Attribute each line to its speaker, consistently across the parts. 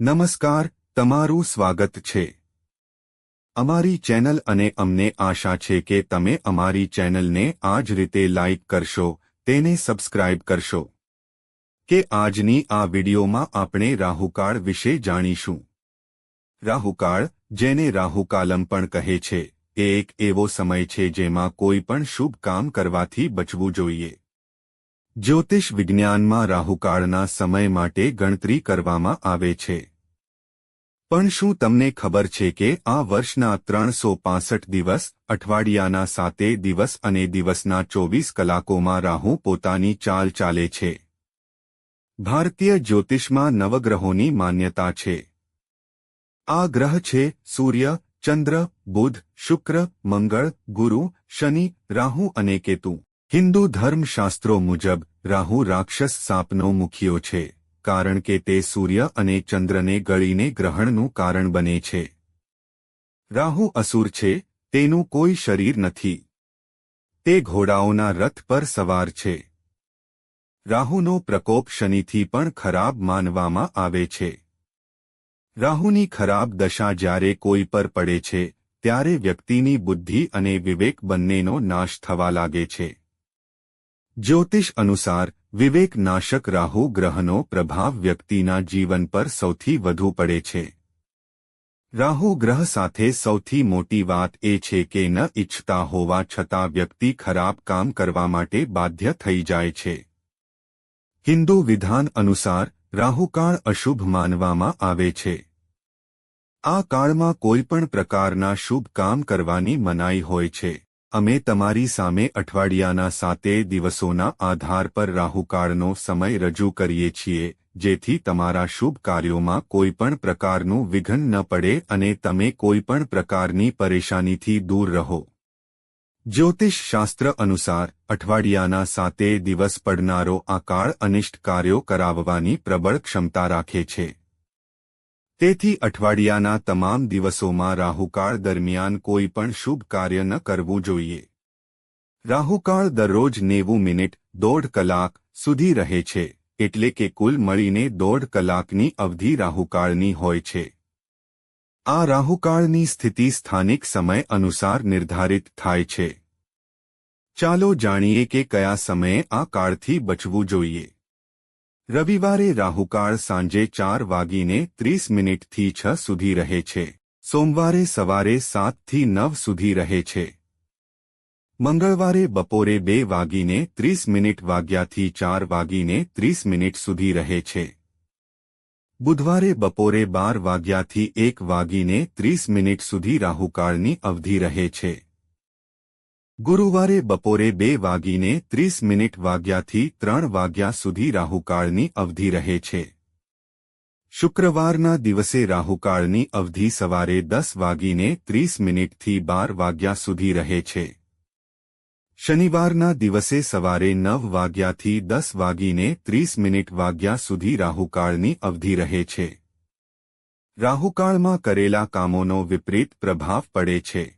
Speaker 1: નમસ્કાર, તમારું સ્વાગત છે. અમારી ચેનલ અને અમને આશા છે કે તમે અમારી ચેનલને આ જ રીતે લાઇક કરશો, તેને સબસ્ક્રાઇબ કરશો. કે આજની આ વિડિયોમાં આપણે રાહુકાળ વિશે જાણીશું. રાહુકાળ, જેને રાહુકાલમ પણ કહે છે, એ એક એવો સમય છે જેમાં કોઈ પણ શુભ કામ કરવાથી બચવું જોઈએ. જ્યોતિષ વિજ્ઞાનમાં રાહુકાળના સમય માટે ગણતરી કરવામાં આવે છે. પણ શું તમને ખબર છે કે આ વર્ષના ત્રણસો દિવસ, અઠવાડિયાના સાતે દિવસ અને દિવસના ચોવીસ કલાકોમાં રાહુ પોતાની ચાલ ચાલે છે? ભારતીય જ્યોતિષમાં નવગ્રહોની માન્યતા છે. આ ગ્રહ છે સૂર્ય, ચંદ્ર, બુધ, શુક્ર, મંગળ, ગુરુ, શનિ, રાહુ અને કેતુ. હિન્દુ ધર્મશાસ્ત્રો મુજબ રાહુ રાક્ષસ સાપનો મુખ્યો છે, કારણ કે તે સૂર્ય અને ચંદ્રને ગળીને ગ્રહણનું કારણ બને છે. રાહુ અસુર છે, તેનું કોઈ શરીર નથી. તે ઘોડાઓના રથ પર સવાર છે. રાહુનો પ્રકોપ શનિથી પણ ખરાબ માનવામાં આવે છે. રાહુની ખરાબ દશા જ્યારે કોઈ પર પડે છે, ત્યારે વ્યક્તિની બુદ્ધિ અને વિવેક બંનેનો નાશ થવા લાગે છે. જ્યોતિષ અનુસાર વિવેક નાશક રાહુ ગ્રહનો પ્રભાવ વ્યક્તિના જીવન પર સૌથી વધુ પડે છે. રાહુ ગ્રહ સાથે સૌથી મોટી વાત એ છે કે ન ઇચ્છતા હોવા છતાં વ્યક્તિ ખરાબ કામ કરવા માટે બાધ્ય થઈ જાય છે. હિન્દુ વિધાન અનુસાર રાહુકાળ અશુભ માનવામાં આવે છે. આ કાળમાં કોઈપણ પ્રકારના શુભ કામ કરવાની મનાઈ હોય છે. અમે તમારી સામે અઠવાડિયાના સાતે દિવસોના આધાર પર રાહુકાળનો સમય રજૂ કરીએ છીએ, જેથી તમારા શુભ કાર્યોમાં કોઈપણ પ્રકારનું વિઘન ન પડે અને તમે કોઈપણ પ્રકારની પરેશાનીથી દૂર રહો. જ્યોતિષ શાસ્ત્ર અનુસાર, અઠવાડિયાના સાતે દિવસ પડનારો આ કાળ અનિષ્ટ કાર્યો કરાવવાની પ્રબળ ક્ષમતા રાખે છે. તેથી અઠવાડિયાના તમામ દિવસોમાં રાહુકાળ દરમિયાન કોઈ પણ શુભ કાર્ય ન કરવું જોઈએ. રાહુકાળ દરરોજ નેવું મિનિટ, દોઢ કલાક સુધી રહે છે, એટલે કે કુલ મળીને દોઢ કલાકની અવધિ રાહુકાળની હોય છે. આ રાહુકાળની સ્થિતિ સ્થાનિક સમય અનુસાર નિર્ધારિત થાય છે. ચાલો જાણીએ કે કયા સમયે આ કાળથી બચવું જોઈએ. રવિવારે રાહુકાળ સાંજે ચાર વાગીને ત્રીસ મિનિટથી છ સુધી રહે છે. સોમવારે સવારે સાતથી નવ સુધી રહે છે. મંગળવારે બપોરે બે વાગીને ત્રીસ મિનિટ વાગ્યાથી ચાર વાગીને ત્રીસ મિનિટ સુધી રહે છે. બુધવારે બપોરે બાર વાગ્યાથી એક વાગીને ત્રીસ મિનિટ સુધી રાહુકાળની અવધિ રહે છે. ગુરુવારે બપોરે બે વાગીને ત્રીસ મિનિટ વાગ્યાથી ત્રણ વાગ્યા સુધી રાહુકાળની અવધિ રહે છે. શુક્રવારના દિવસે રાહુકાળની અવધિ સવારે દસ વાગીને ત્રીસ મિનિટથી બાર વાગ્યા સુધી રહે છે. શનિવારના દિવસે સવારે નવ વાગ્યાથી દસ વાગીને ત્રીસ મિનિટ વાગ્યા સુધી રાહુકાળની અવધિ રહે છે. રાહુકાળમાં કરેલા કામોનો વિપરીત પ્રભાવ પડે છે.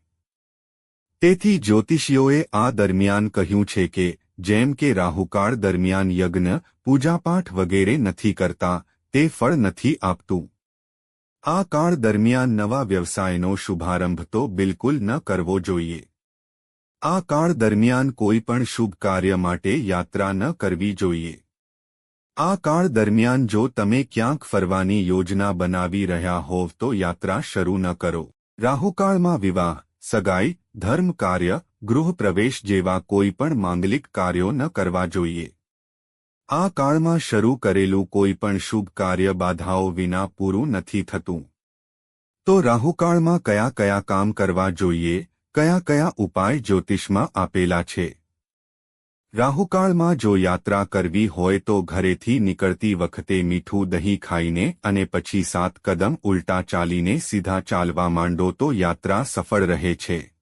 Speaker 1: તેથી જ્યોતિષીઓએ આ દરમિયાન કહ્યું છે કે, જેમ કે રાહુકાળ દરમિયાન યજ્ઞ, પૂજાપાઠ વગેરે નથી કરતા, તે ફળ નથી આપતું. આ કાળ દરમિયાન નવા વ્યવસાયનો શુભારંભ તો બિલકુલ ન કરવો જોઈએ. આ કાળ દરમિયાન કોઈ પણ શુભ કાર્ય માટે યાત્રા ન કરવી જોઈએ. આ કાળ દરમિયાન જો તમે ક્યાંક ફરવાની યોજના બનાવી રહ્યા હોવ તો યાત્રા શરૂ ન કરો. રાહુકાળમાં વિવાહ, સગાઈ ધર્મ કાર્ય ગૃહપ્રવેશ જેવા કોઈ પણ માંગલિક કાર્યો ન કરવા જોઈએ. આ કાળમાં શરૂ કરેલું કોઈ પણ શુભ કાર્ય બાધાઓ વિના પૂરું નથી થતું. તો રાહુકાળમાં કયા કયા કામ કરવા જોઈએ, કયા કયા ઉપાય જ્યોતિષમાં આપેલા છે? રાહુકાળમાં જો યાત્રા કરવી હોય તો ઘરેથી નીકળતી વખતે મીઠું દહીં ખાઈને અને પછી સાત કદમ ઉલટા ચાલીને સીધા ચાલવા માંડો તો યાત્રા સફળ રહે છે.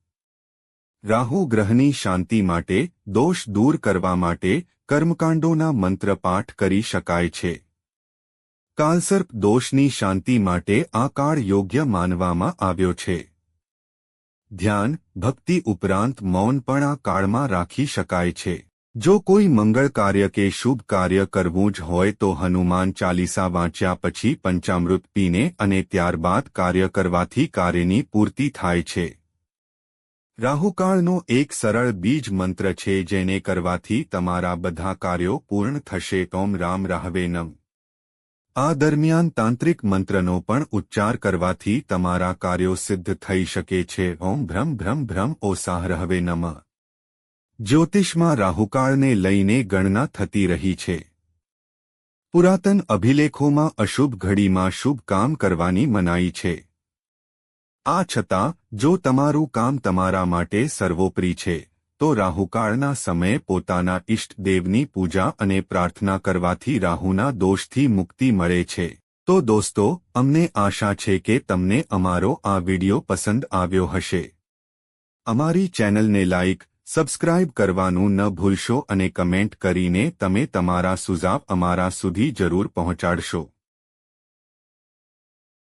Speaker 1: રાહુ ગ્રહની શાંતિ માટે, દોષ દૂર કરવા માટે કર્મકાંડોના મંત્ર પાઠ કરી શકાય છે. કાલસર્પ દોષની શાંતિ માટે આ કાળ યોગ્ય માનવામાં આવ્યો છે. ધ્યાન, ભક્તિ ઉપરાંત મૌન પણ આ કાળમાં રાખી શકાય છે. જો કોઈ મંગળ કાર્ય કે શુભ કાર્ય કરવું જ હોય તો હનુમાન ચાલીસા વાંચ્યા પછી પંચામૃત પીને અને ત્યારબાદ કાર્ય કરવાથી કાર્યની પૂર્તિ થાય છે. રાહુકાળનો એક સરળ બીજ મંત્ર છે જેને કરવાથી તમારા બધા કાર્યો પૂર્ણ થશે. ઓમ રામ રાહવે નમ. આ દરમિયાન તાંત્રિક મંત્રનો પણ ઉચ્ચાર કરવાથી તમારા કાર્યો સિદ્ધ થઈ શકે છે. ઓમ ભ્રમ ભ્રમ ભ્રમ ઓસાહ રહવે નમઃ. જ્યોતિષમાં રાહુકાળને લઈને ગણના થતી રહી છે. પુરાતન અભિલેખોમાં અશુભ ઘડીમાં શુભ કામ કરવાની મનાઈ છે. આ છતાં, જો તમારું કામ તમારા માટે સર્વોપરી છે, તો રાહુકાળના સમયે પોતાના ઇષ્ટદેવની પૂજા અને પ્રાર્થના કરવાથી રાહુના દોષથી મુક્તિ મળે છે. તો દોસ્તો, અમને આશા છે કે તમને અમારો આ વિડિયો પસંદ આવ્યો હશે. અમારી ચેનલને લાઇક સબસ્ક્રાઇબ કરવાનું ન ભૂલશો અને કમેન્ટ કરીને તમે તમારા સુઝાવ અમારા સુધી જરૂર પહોંચાડશો.